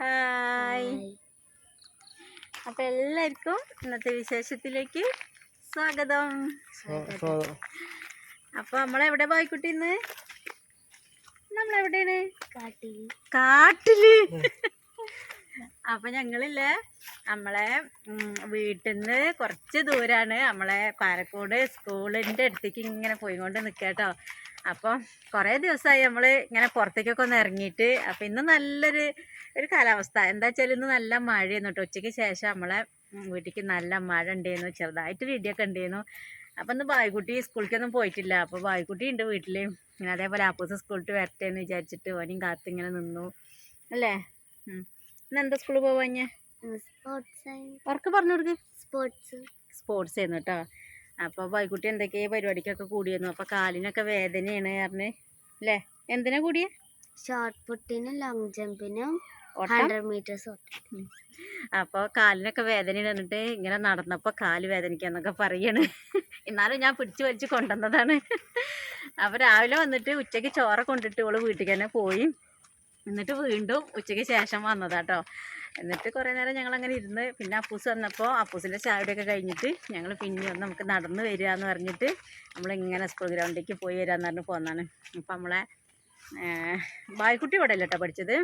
Hi. അപ്പൊ എല്ലാവർക്കും ഇന്നത്തെ വിശേഷത്തിലേക്ക് സ്വാഗതം. അപ്പൊ നമ്മളെവിടെ പോയിക്കുട്ടി ഇന്ന്? നമ്മളെവിടെയാണ്? കാട്ടിൽ. അപ്പൊ ഞങ്ങളില്ലേ നമ്മളെ വീട്ടിൽ നിന്ന് കുറച്ച് ദൂരാണ്. നമ്മളെ പാലക്കോട് സ്കൂളിന്റെ അടുത്തേക്ക് ഇങ്ങനെ പോയിക്കൊണ്ട് നിൽക്കട്ടോ അപ്പോൾ കുറേ ദിവസമായി നമ്മൾ ഇങ്ങനെ പുറത്തേക്കൊക്കെ ഒന്ന് ഇറങ്ങിയിട്ട് അപ്പം ഇന്ന് നല്ലൊരു ഒരു കാലാവസ്ഥ. എന്താ വെച്ചാൽ ഇന്ന് നല്ല മഴയായിരുന്നു കേട്ടോ ഉച്ചയ്ക്ക് ശേഷം നമ്മളെ വീട്ടിലേക്ക് നല്ല മഴ ഉണ്ടായിരുന്നു ചെറുതായിട്ട് ഇടിയൊക്കെ ഉണ്ടായിരുന്നു അപ്പം ഇന്ന് ബായ്ക്കുട്ടി സ്കൂളിലേക്കൊന്നും പോയിട്ടില്ല. അപ്പോൾ ബായ്ക്കുട്ടി ഉണ്ട് വീട്ടിൽ ഇങ്ങനെ അതേപോലെ ആപ്പൂസ് സ്കൂളിൽ വരട്ടെ എന്ന് വിചാരിച്ചിട്ട് ഓനെയും കാത്ത് ഇങ്ങനെ നിന്നു. അല്ലേ? ഇന്ന് എന്താ സ്കൂളിൽ പോവാഞ്ഞ? സ്പോർട്സ് ഉറക്കെ പറഞ്ഞു കൊടുക്ക്. സ്പോർട്സ് സ്പോർട്സ് ആയിരുന്നു കേട്ടോ അപ്പോൾ വൈകുട്ടി എന്തൊക്കെയാ പരിപാടിക്കൊക്കെ കൂടിയിരുന്നു? അപ്പോൾ കാലിനൊക്കെ വേദനയാണ് പറഞ്ഞ് അല്ലേ എന്തിനാ കൂടിയ? ഷോർട്ട് പുട്ടിനും ലോങ് ജമ്പിനും ഹൺഡ്രഡ് മീറ്റേഴ്സ് അപ്പോൾ കാലിനൊക്കെ വേദന ഇരുന്നിട്ട് ഇങ്ങനെ നടന്നപ്പോൾ കാൽ വേദനിക്കാന്നൊക്കെ പറയാണ്. എന്നാലും ഞാൻ പിടിച്ചു വലിച്ച് കൊണ്ടുവന്നതാണ്. അപ്പോൾ രാവിലെ വന്നിട്ട് ഉച്ചയ്ക്ക് ചോറ കൊണ്ടിട്ട് ഇവൾ വീട്ടിൽ തന്നെ പോയി. എന്നിട്ട് വീണ്ടും ഉച്ചയ്ക്ക് ശേഷം വന്നതാട്ടോ. എന്നിട്ട് കുറേ നേരം ഞങ്ങൾ അങ്ങനെ ഇരുന്ന് പിന്നെ അപ്പൂസ് വന്നപ്പോൾ അപ്പൂസിന്റെ ചായയുടെയൊക്കെ കഴിഞ്ഞിട്ട് ഞങ്ങൾ പിന്നെ ഒന്ന് നമുക്ക് നടന്ന് വരിക എന്ന് പറഞ്ഞിട്ട് നമ്മളിങ്ങനെ സ്കൂൾ ഗ്രൗണ്ടിലേക്ക് പോയി വരാമെന്ന് പറഞ്ഞ് പോന്നാണ്. അപ്പം നമ്മളെ ബായിക്കുട്ടി ഇവിടെ അല്ല കേട്ടോ പഠിച്ചത്.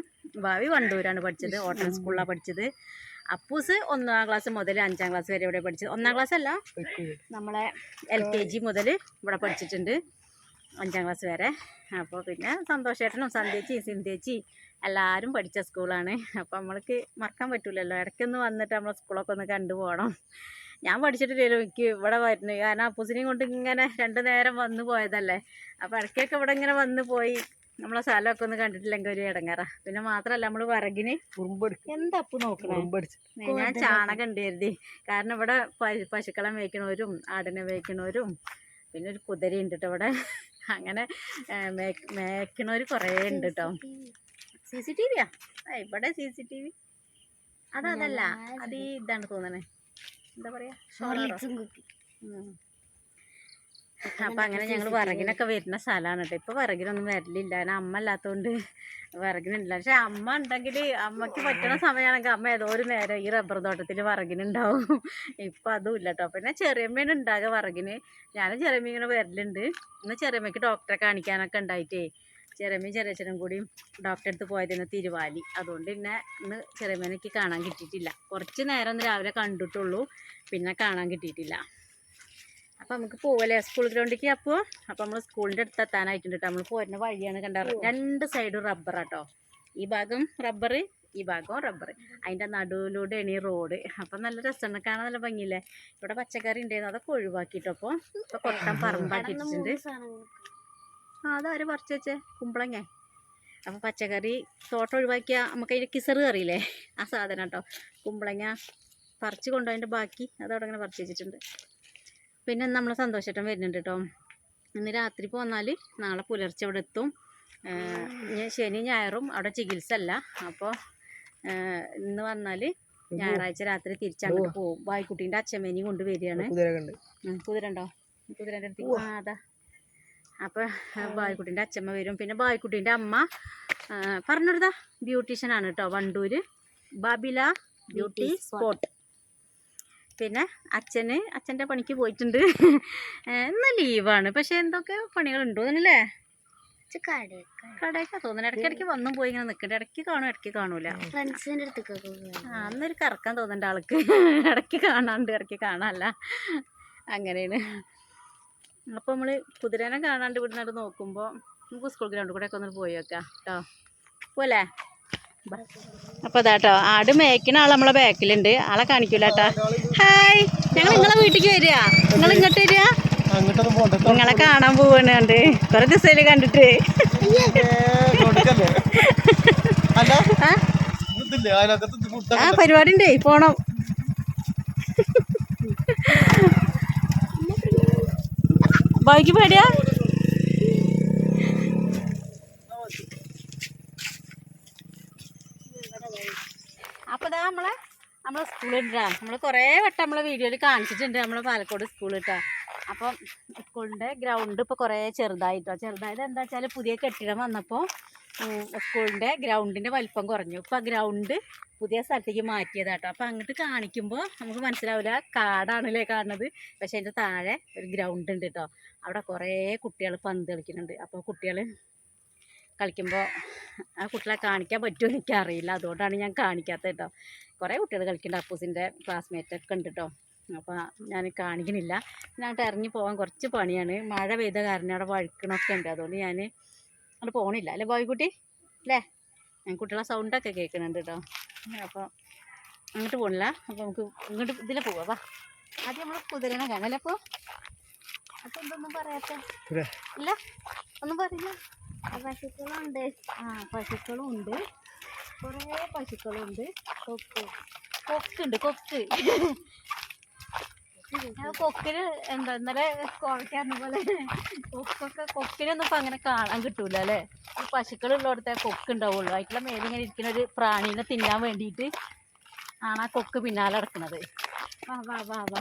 ഭാവി വണ്ടൂരാണ് പഠിച്ചത്. ഓട്ടൺ സ്കൂളിലാണ് പഠിച്ചത്. അപ്പൂസ് ഒന്നാം ക്ലാസ് മുതൽ അഞ്ചാം ക്ലാസ് വരെ ഇവിടെ പഠിച്ചത്. ഒന്നാം ക്ലാസ് അല്ല നമ്മളെ എൽ കെ ജി മുതൽ ഇവിടെ പഠിച്ചിട്ടുണ്ട്. അഞ്ചാം ക്ലാസ് വരെ. അപ്പോൾ പിന്നെ സന്തോഷേട്ടനും സന്ധ്യച്ചി സിന്ധ്യച്ചി എല്ലാവരും പഠിച്ച സ്കൂളാണ്. അപ്പോൾ നമ്മൾക്ക് മറക്കാൻ പറ്റില്ലല്ലോ ഇടയ്ക്കൊന്ന് വന്നിട്ട് നമ്മളെ സ്കൂളൊക്കെ ഒന്ന് കണ്ടുപോകണം ഞാൻ പഠിച്ചിട്ടില്ലല്ലോ എനിക്ക് ഇവിടെ വരുന്നു. കാരണം അപ്പൂസിനെയും കൊണ്ട് ഇങ്ങനെ രണ്ട് നേരം വന്നു പോയതല്ലേ. അപ്പോൾ ഇടയ്ക്കൊക്കെ ഇവിടെ ഇങ്ങനെ വന്നു പോയി. നമ്മളെ സ്ഥലമൊക്കെ ഒന്ന് കണ്ടിട്ടില്ലെങ്കിൽ ഒരു ഇടങ്ങറ. പിന്നെ മാത്രമല്ല നമ്മൾ വിറകിന് എന്താ അപ്പു നോക്കണേ? ഞാൻ ചാണകം ഉണ്ട് കരുതി കാരണം ഇവിടെ പശുക്കളെ മേയ്ക്കണവരും ആടിനെ മേയ്ക്കണവരും. പിന്നെ ഒരു കുതിരയുണ്ട് കേട്ടോ ഇവിടെ. അങ്ങനെ മേക്കണവര് കുറേ ഉണ്ട് കേട്ടോ സി സി ടി വിയാ ഇവിടെ സി സി ടി വി. അതല്ല അത് ഈ ഇതാണ് തോന്നണേ. എന്താ പറയാ? അപ്പൊ അങ്ങനെ ഞങ്ങൾ വിറകിനൊക്കെ വരുന്ന സ്ഥലമാണ് കേട്ടോ. ഇപ്പൊ വിറകിനൊന്നും വരലില്ല. കാരണം അമ്മ അല്ലാത്തോണ്ട് വിറകിനില്ല പക്ഷെ അമ്മ ഉണ്ടെങ്കിൽ അമ്മയ്ക്ക് പറ്റണ സമയമാണെങ്കിൽ അമ്മ ഏതോ ഒരു നേരം ഈ റബ്ബർ തോട്ടത്തിൽ വിറകിനുണ്ടാവും. ഇപ്പൊ അതും ഇല്ല കേട്ടോ പിന്നെ മീൻ ഉണ്ടാകുക വിറകിന്. ഞാനും ചെറിയമ്മ ഇങ്ങനെ വരലുണ്ട്. ഇന്ന് ചെറിയമ്മയ്ക്ക് ഡോക്ടറെ കാണിക്കാനൊക്കെ ഉണ്ടായിട്ടേ. ചെറിയമ്മയും ചെറിയച്ഛനും കൂടി ഡോക്ടറെ അടുത്ത് പോയതിന് തിരുവാലി. അതുകൊണ്ട് പിന്നെ ഇന്ന് ചെറിയമ്മേനെനിക്ക് കാണാൻ കിട്ടിയിട്ടില്ല. കുറച്ച് നേരം ഒന്ന് രാവിലെ കണ്ടിട്ടുള്ളൂ. പിന്നെ കാണാൻ കിട്ടിയിട്ടില്ല. അപ്പം നമുക്ക് പോവല്ലേ? സ്കൂൾ ഗ്രൗണ്ടിലേക്ക് അപ്പോൾ അപ്പം നമ്മൾ സ്കൂളിന്റെ അടുത്ത് എത്താനായിട്ടുണ്ട് കേട്ടോ നമ്മൾ പോരുന്ന വഴിയാണ് കണ്ടാറ് രണ്ട് സൈഡും റബ്ബറാട്ടോ ഈ ഭാഗം റബ്ബർ ഈ ഭാഗവും റബ്ബർ അതിന്റെ നടുവിലൂടെ ഈ റോഡ് അപ്പം നല്ല രസമാണ്. കാണാൻ നല്ല ഭംഗിയില്ലേ? ഇവിടെ പച്ചക്കറി ഉണ്ടായിരുന്നു അതൊക്കെ ഒഴിവാക്കിയിട്ടോ അപ്പോൾ ഇപ്പോൾ കൊട്ടം പറമ്പാക്കിയിട്ടുണ്ട്. ആ അതാര് പറിച്ച് വെച്ചേ? കുമ്പളങ്ങ. അപ്പോൾ പച്ചക്കറി തോട്ടം ഒഴിവാക്കിയ നമുക്ക് അതിന്റെ കിസറ് കറിയില്ലേ? ആ സാധനം കേട്ടോ കുമ്പളങ്ങ പറിച്ച് കൊണ്ടുപോയതിന്റെ ബാക്കി. അതവിടെ അങ്ങനെ പറിച്ച് വെച്ചിട്ടുണ്ട്. പിന്നെ നമ്മൾ സന്തോഷേട്ടൻ വരുന്നുണ്ട് കേട്ടോ ഇന്ന് രാത്രി പോന്നാൽ നാളെ പുലർച്ചെ ഇവിടെ എത്തും. ശനി ഞായറും അവിടെ ചികിത്സ അല്ല. അപ്പോൾ ഇന്ന് വന്നാൽ ഞായറാഴ്ച രാത്രി തിരിച്ചങ്ങോട്ട് പോകും ബായ്ക്കുട്ടീന്റെ അച്ഛമ്മേനെയും കൊണ്ട് വരികയാണ്. കുതിരണ്ടോ? കുതിരന്റെ അടുത്ത്. ആ അതാ. അപ്പോൾ ബായ്ക്കുട്ടീന്റെ അച്ഛമ്മ വരും. പിന്നെ ബായ്ക്കുട്ടീന്റെ അമ്മ ആ, പറഞ്ഞെടുത്താ ബ്യൂട്ടീഷ്യനാണ് കേട്ടോ വണ്ടൂര്. ബാബില beauty spot. പിന്നെ അച്ഛന് അച്ഛന്റെ പണിക്ക് പോയിട്ടുണ്ട്. ഇന്ന് ലീവാണ്. പക്ഷെ എന്തൊക്കെ പണികളുണ്ടോ എന്നല്ലേ കടയൊക്കെ തോന്നുന്നു. ഇടയ്ക്കിടയ്ക്ക് വന്നും പോയി ഇങ്ങനെ നിൽക്കുന്നുണ്ട് ഇടയ്ക്ക് കാണും ഇടയ്ക്ക് കാണൂല. ഫ്രണ്ട്സിന്റെ അടുത്തേക്ക് ആ അന്നൊരു കറക്കാൻ തോന്നുന്നുണ്ട് ആൾക്ക്. ഇടയ്ക്ക് കാണാണ്ട് ഇടയ്ക്ക് കാണാനല്ല അങ്ങനെയാണ്. അപ്പോൾ നമ്മൾ കുതിരനെ കാണാണ്ട് ഇവിടുന്ന് നോക്കുമ്പോൾ നമുക്ക് സ്കൂൾ ഗ്രൗണ്ട് കൂടെ ഒക്കെ ഒന്ന് പോയി വെക്കാം. കേട്ടോ പോലെ അപ്പോൾ അതാട്ടോ ആട് മേയ്ക്കുന്ന ആൾ നമ്മളെ ബാക്കിലുണ്ട്. ആളെ കാണിക്കൂല കേട്ടോ ഹായ്. ഞങ്ങൾ നിങ്ങളെ വീട്ടിലേക്ക് വരിക. നിങ്ങൾ ഇങ്ങോട്ട് വരിക. നിങ്ങളെ കാണാൻ പോവാണ് കണ്ട്. ദിവസം കണ്ടിട്ട്. ആ? പരിപാടി ഉണ്ടേ പോണം. ബാക്കി പേടിയാ അപ്പോൾ ഇതാ നമ്മളെ സ്കൂളിട്ടാ നമ്മൾ കുറേ വട്ടം നമ്മളെ വീഡിയോയിൽ കാണിച്ചിട്ടുണ്ട് നമ്മളെ പാലക്കോട് സ്കൂൾ കേട്ടോ അപ്പം സ്കൂളിന്റെ ഗ്രൗണ്ട് ഇപ്പോൾ കുറേ ചെറുതായിട്ടോ. ചെറുതായത് എന്താ വെച്ചാൽ പുതിയ കെട്ടിടം വന്നപ്പോൾ സ്കൂളിന്റെ ഗ്രൗണ്ടിന്റെ വലിപ്പം കുറഞ്ഞു. ഇപ്പം ഗ്രൗണ്ട് പുതിയ സ്ഥലത്തേക്ക് മാറ്റിയതാട്ടോ. അപ്പം അങ്ങോട്ട് കാണിക്കുമ്പോൾ നമുക്ക് മനസ്സിലാവില്ല കാടാണല്ലേ കാണുന്നത്. പക്ഷേ അതിന്റെ താഴെ ഒരു ഗ്രൗണ്ട് ഉണ്ട് കേട്ടോ അവിടെ കുറേ കുട്ടികൾ പന്ത് കളിക്കുന്നുണ്ട്. അപ്പോൾ കുട്ടികൾ കളിക്കുമ്പോൾ ആ കുട്ടികളെ കാണിക്കാൻ പറ്റുമോ എനിക്കറിയില്ല. അതുകൊണ്ടാണ് ഞാൻ കാണിക്കാത്തത് കേട്ടോ കുറേ കുട്ടികൾ കളിക്കുന്നുണ്ട്. അപ്പൂസിന്റെ ക്ലാസ്മേറ്റൊക്കെ ഉണ്ട് കേട്ടോ അപ്പോൾ ഞാൻ കാണിക്കണില്ല ഞാൻ അങ്ങോട്ട് ഇറങ്ങി പോകാൻ കുറച്ച് പണിയാണ്. മഴ പെയ്ത കാരണം അവിടെ വഴുക്കണൊക്കെ ഉണ്ട്. അതുകൊണ്ട് ഞാൻ അവിടെ പോകണില്ല അല്ലേ ബോയ്ക്കുട്ടി? അല്ലേ? ഞാൻ കുട്ടികളെ സൗണ്ടൊക്കെ കേൾക്കുന്നുണ്ട് കേട്ടോ അപ്പോൾ അങ്ങോട്ട് പോകണില്ല അപ്പോൾ നമുക്ക് ഇങ്ങോട്ട് ഇതിലെ പോവാം. വാ. ആദ്യം നമ്മൾ കുതിരനെ കാണാം. അല്ലേ അപ്പോൾ അപ്പോൾ എന്തൊന്നും പറയാത്ത. ഇല്ല? ഒന്നും പറയില്ല പശുക്കളുണ്ട്. ആ പശുക്കളുണ്ട്. കുറേ പശുക്കളുണ്ട്. കൊക്ക്. കൊക്കുണ്ട് കൊക്ക്. കൊക്കിന് എന്താ ഇന്നലെ കുറയ്ക്കാറുന്ന പോലെ കൊക്കൊക്കെ കൊക്കിനൊന്നും ഇപ്പം അങ്ങനെ കാണാൻ കിട്ടൂല അല്ലേ? ഈ പശുക്കളുള്ളിടത്തെ കൊക്ക് ഉണ്ടാവുള്ളൂ. ആയിട്ടുള്ള മേലിങ്ങനെ ഇരിക്കുന്ന ഒരു പ്രാണീനെ തിന്നാൻ വേണ്ടിയിട്ട് ആണ് ആ കൊക്ക് പിന്നാലെ അടക്കുന്നത് വാ വാ വാ വാ.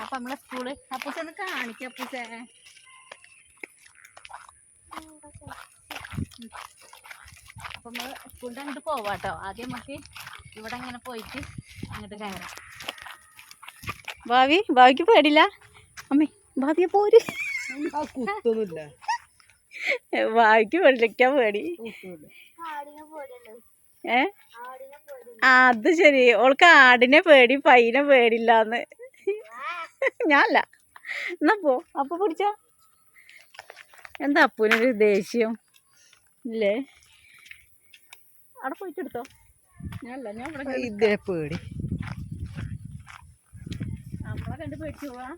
അപ്പം നമ്മളെ സ്കൂൾ അപ്പൂസൊന്ന് കാണിക്കാം അപ്പൂസേ. അപ്പം നമ്മൾ സ്കൂളിന്റെ അങ്ങോട്ട് പോവാട്ടോ. ആദ്യം നമുക്ക് ഇവിടെ ഇങ്ങനെ പോയിട്ട് അങ്ങോട്ട് കയറാം. ഭാവി ഭാവിക്ക് പേടില്ല അമ്മേ ഭാവിയെ പോര്. ഭാവിക്ക് പേടിക്കാൻ പേടി. ഏ? ആടിനെ പോലെ ആ, അത് ശരി. ഓൾക്ക് ആടിനെ പേടി പയ്യനെ പേടില്ലാന്ന് ഞാനല്ല. എന്നാ പോ. അപ്പൊ പിടിച്ച. എന്താ അപ്പൂനൊരു ദേഷ്യം? ഇല്ലേ? അവിടെ പോയിട്ട് എടുത്തോ? ഞാനല്ല ഞാൻ ഇവിടെ ഇതേ പേടി. നമ്മളെ കണ്ട് പേടിച്ചു പോവാ.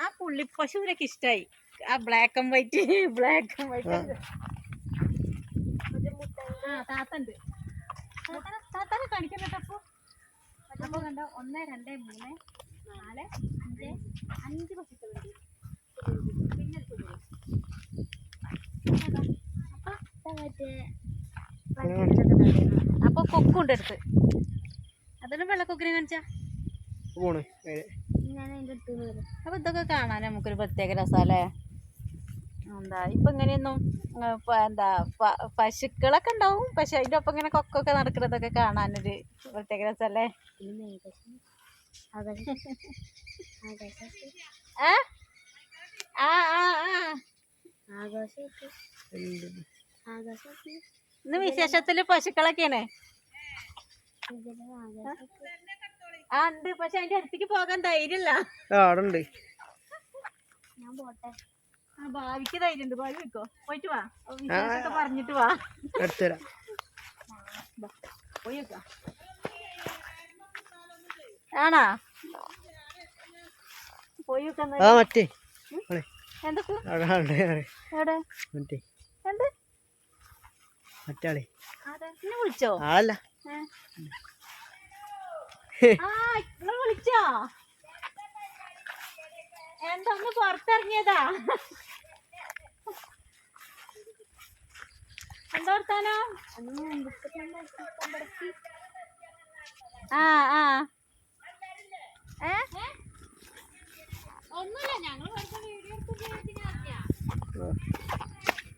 ആ പുള്ളി പശുവിനൊക്കെ ഇഷ്ടായി. ആ black and white black and white ആ. താത്തണ്ട്. താത്താനെ- കാണിക്കാൻ പറ്റപ്പോ അപ്പൊ. കണ്ടോ ഒന്ന് രണ്ട് മൂന്ന് നാല് അഞ്ച് അഞ്ച് പശുക്കളുണ്ട്. പിന്നെ. അപ്പൊ കൊക്കുണ്ട് അടുത്ത്. അതൊരു വെള്ളക്കൊക്കിനെ കാണിച്ചാ? പോണ്. ഞാൻ അതിന്റെ അടുത്ത് വരും. അപ്പൊ ഇതൊക്കെ കാണാൻ നമുക്കൊരു പ്രത്യേക രസാലേ എന്താ ഇപ്പൊ ഇങ്ങനെയൊന്നും എന്താ പശുക്കളൊക്കെ ഉണ്ടാവും. പക്ഷെ അതിന്റെ ഒപ്പം ഇങ്ങനെ കൊക്കൊക്കെ നടക്കുന്നതൊക്കെ കാണാനൊരു പ്രത്യേക രസല്ലേ? ആ ആ ആ. ഇന്ന് വിശേഷത്തിൽ പശുക്കളൊക്കെയാണ്. ആ ഉണ്ട്. പക്ഷെ അതിന്റെ അടുത്തേക്ക് പോകാൻ ധൈര്യമില്ല. ആടുണ്ട്. ഞാൻ പോട്ടെ. ആ ഭാവിക്ക് ധൈര്യം ഭാവി വെക്കോ പോയിട്ട് വാ. വിശേഷൊക്കെ വിശേഷമൊക്കെ പറഞ്ഞിട്ട് വാ. എടുത്തുതരാം. പോയി വെക്കാം ആണാ? പോയി വെക്കാൻ മറ്റാളെ വിളിച്ചോ? ആളല്ല. വിളിച്ചോ? എന്താ ഒന്ന് പുറത്തിറങ്ങിയതാ? എന്താ വർത്താനോ? ആ ആ. ഏ? ഒന്നുമില്ല ഞങ്ങൾ വെറുതെ വീഡിയോ കുഞ്ഞാ ഇങ്ങനെ പുറത്തിറങ്ങി ആ ആ അതാണ് അപ്പൊ ഒന്ന് പുറത്തിറങ്ങിയതാ വെറുതെ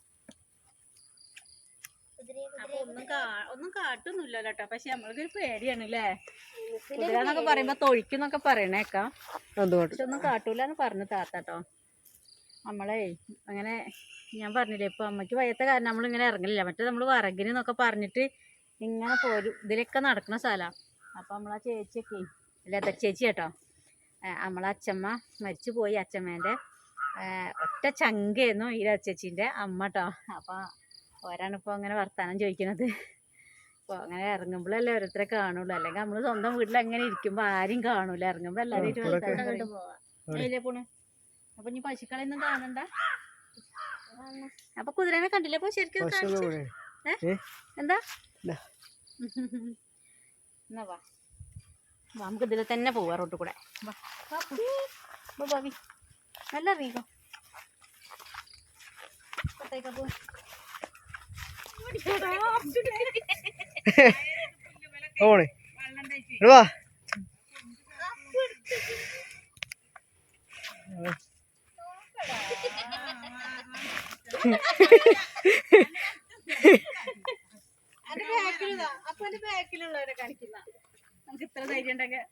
അപ്പൊ ഒന്ന് ഒന്നും കാ ഒന്നും കാട്ടൊന്നുമില്ലല്ലോ കേട്ടോ പക്ഷെ നമ്മൾക്ക് ഒരു പേടിയാണ് അല്ലേ കുതിരന്നൊക്കെ പറയുമ്പോ തൊഴിക്കുന്നൊക്കെ പറയണേക്കാം. പക്ഷെ ഒന്നും കാട്ടൂല എന്ന് പറഞ്ഞു താത്താട്ടോ. നമ്മളെ അങ്ങനെ ഞാൻ പറഞ്ഞില്ലേ ഇപ്പൊ അമ്മയ്ക്ക് വയ്യാത്ത കാരണം നമ്മൾ ഇങ്ങനെ ഇറങ്ങലില്ല. മറ്റേ നമ്മൾ വറകിന് എന്നൊക്കെ പറഞ്ഞിട്ട് ഇങ്ങനെ പോരും ഇതിലൊക്കെ നടക്കുന്ന സ്ഥലമാണ് അപ്പം നമ്മളാ ചേച്ചിയൊക്കെ ലത ചേച്ചി കേട്ടോ. നമ്മളെ അച്ഛമ്മ മരിച്ചു പോയി അച്ഛമ്മേന്റെ. ഒറ്റ ചങ്കയായിരുന്നു ഈ അച്ചേച്ചിന്റെ ചേച്ചീന്റെ അമ്മ കേട്ടോ അപ്പം ഓരാണ് ഇപ്പോൾ അങ്ങനെ വർത്താനം ചോദിക്കുന്നത്. അപ്പോൾ അങ്ങനെ ഇറങ്ങുമ്പോഴല്ലേ ഓരോരുത്തരെ കാണുള്ളൂ. അല്ലെങ്കിൽ നമ്മൾ സ്വന്തം വീട്ടിൽ അങ്ങനെ ഇരിക്കുമ്പോൾ ആരും കാണൂല. ഇറങ്ങുമ്പോൾ എല്ലാവരും അപ്പൊ ഇനി കാണണ്ട. അപ്പൊ കുതിരനെ കണ്ടില്ലേ? അപ്പൊ ശരിക്കും എന്താ. എന്നാ വാ. നമുക്ക് ഇതിൽ തന്നെ പോവാ റോട്ട് കൂടെ. ഭാവി നല്ല അറിയിക്കോ പുറത്തേക്കാ പോ ഓണേ. വാ. അതിന്റെ ബാക്കിലുള്ളതാ അപ്പൊ അതിന്റെ ബാക്കിലുള്ളവരെ കാണിക്കുന്ന നമുക്ക് ഇത്ര ധൈര്യം ഉണ്ടെങ്കിൽ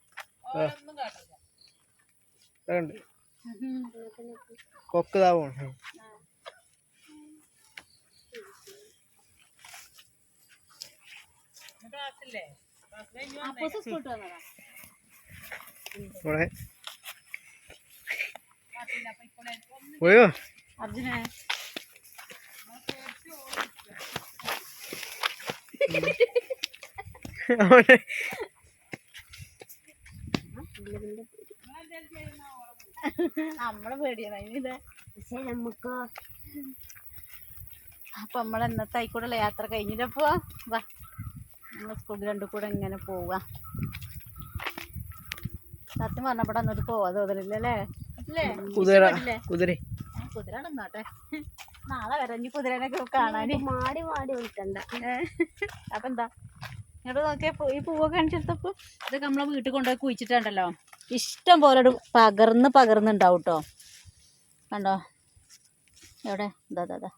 അതുണ്ട് കൊക്ക് താ പോണേ അപ്പോസ് സ്കൂട്ട് വന്നതാ ഇവിടെ പോയോ? അർജുനെ. അവിടെ. നമ്മളെ പേടിയാണ് പക്ഷെ നമുക്കോ അപ്പൊ നമ്മളെ ഇന്നത്തെ ആയിക്കൂടെയുള്ള യാത്ര കഴിഞ്ഞിട്ടപ്പോ വാ. നമ്മൾ സ്കൂളിൽ രണ്ടു കൂടെ ഇങ്ങനെ പോവാ. സത്യം പറഞ്ഞപ്പോ അന്നോട്ട് പോവാ തോന്നലില്ല അല്ലേ അല്ലേ കുതിര? കുതിര. കുതിര നിന്നോട്ടെ നാളെ വരാം ഇനി കുതിരനൊക്കെ കാണാൻ മാടി മാടി വിളിക്കണ്ട. അപ്പൊ എന്താ? ഇങ്ങോട്ട് നോക്കിയാ പൂ- ഈ പൂവൊക്കെ കാണിച്ചെടുത്തപ്പോ ഇതൊക്കെ നമ്മളെ വീട്ടിൽ കൊണ്ടുപോയി കുഴിച്ചിട്ടുണ്ടല്ലോ. ഇഷ്ടം പോലെ പകർന്ന് പകർന്നുണ്ടാവും കേട്ടോ കണ്ടോ? എവിടെ? ഇതാ ഇതാ, ഇതാ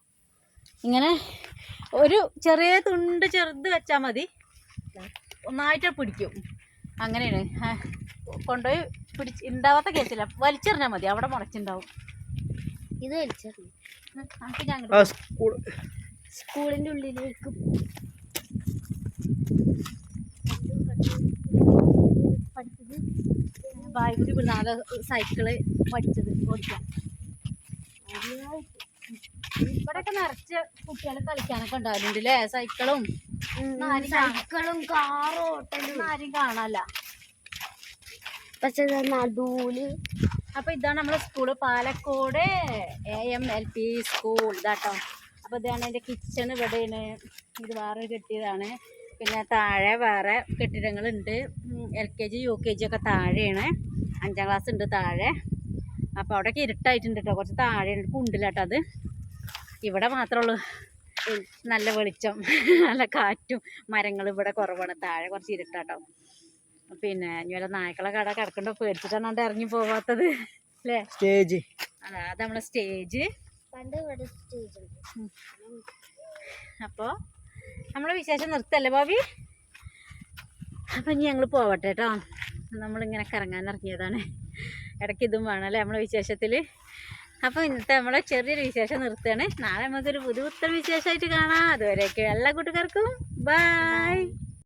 ഇങ്ങനെ ഒരു ചെറിയ തുണ്ട് ചെറുത് വെച്ചാ മതി. ഒന്നായിട്ട് പിടിക്കും. അങ്ങനെയാണ്. കൊണ്ടുപോയി പിടിച്ച് ഉണ്ടാവാത്ത കേസില്ല വലിച്ചെറിഞ്ഞാൽ മതി. അവിടെ മുളച്ചുണ്ടാവും. ഇത് വലിച്ചെറിഞ്ഞു. സ്കൂൾ സ്കൂളിന്റെ ഉള്ളിലേക്ക്. പഠിച്ചത്? ബായ്ക്കുട്ടി പിള്ളേരെ സൈക്കിൾ പഠിച്ചത് ഓടിക്കാൻ. ഇവിടെയൊക്കെ നിറച്ച് കുട്ടികൾ കളിക്കാനൊക്കെ ഉണ്ടാവലുണ്ട് അല്ലേ സൈക്കിളും സൈക്കിളും കാറും ഓട്ടലും. ആരും കാണാല്ല പക്ഷെ നടൂൽ അപ്പൊ ഇതാണ് നമ്മളെ school Palakkode A M L P school ഇതാട്ടോ. അപ്പൊ ഇതാണ് എന്റെ കിച്ചൺ ഇവിടെയാണ്. ഇത് വേറെ കെട്ടിയതാണ്. പിന്നെ താഴെ വേറെ കെട്ടിടങ്ങളുണ്ട്. L K G U K G ഒക്കെ താഴെയാണ്. അഞ്ചാം ക്ലാസ് ഉണ്ട് താഴെ. അപ്പോൾ അവിടെ ഇരുട്ടായിട്ടുണ്ട് കേട്ടോ. കുറച്ച് താഴെയുണ്ട് കുണ്ടിലാട്ടോ അത്. ഇവിടെ മാത്രമേ ഉള്ളൂ. നല്ല വെളിച്ചം നല്ല കാറ്റും മരങ്ങൾ ഇവിടെ കുറവാണ്. താഴെ കുറച്ച് ഇരുട്ടാട്ടോ. പിന്നെ ഇനി വല്ല നായ്ക്കളെ കട കിടക്കണ്ടോ പേടിച്ചിട്ടാണ് ഇറങ്ങി പോവാത്തത്. അല്ലേ? സ്റ്റേജ്. അതാ അത് നമ്മളെ സ്റ്റേജ്. അപ്പോൾ നമ്മളെ വിശേഷം നിർത്തല്ലേ ഭാവി? അപ്പം ഇനി ഞങ്ങൾ പോവട്ടെ കേട്ടോ. നമ്മളിങ്ങനെ കറങ്ങാൻ ഇറങ്ങിയതാണ്. ഇടയ്ക്ക് ഇതും വേണം അല്ലേ നമ്മളെ വിശേഷത്തിൽ അപ്പോൾ ഇന്നത്തെ നമ്മളെ ചെറിയൊരു വിശേഷം നിർത്തുകയാണ്. നാളെ നമുക്കൊരു പുതു പുത്തൻ വിശേഷമായിട്ട് കാണാം. അതുവരെയൊക്കെ എല്ലാ കൂട്ടുകാർക്കും. ബൈ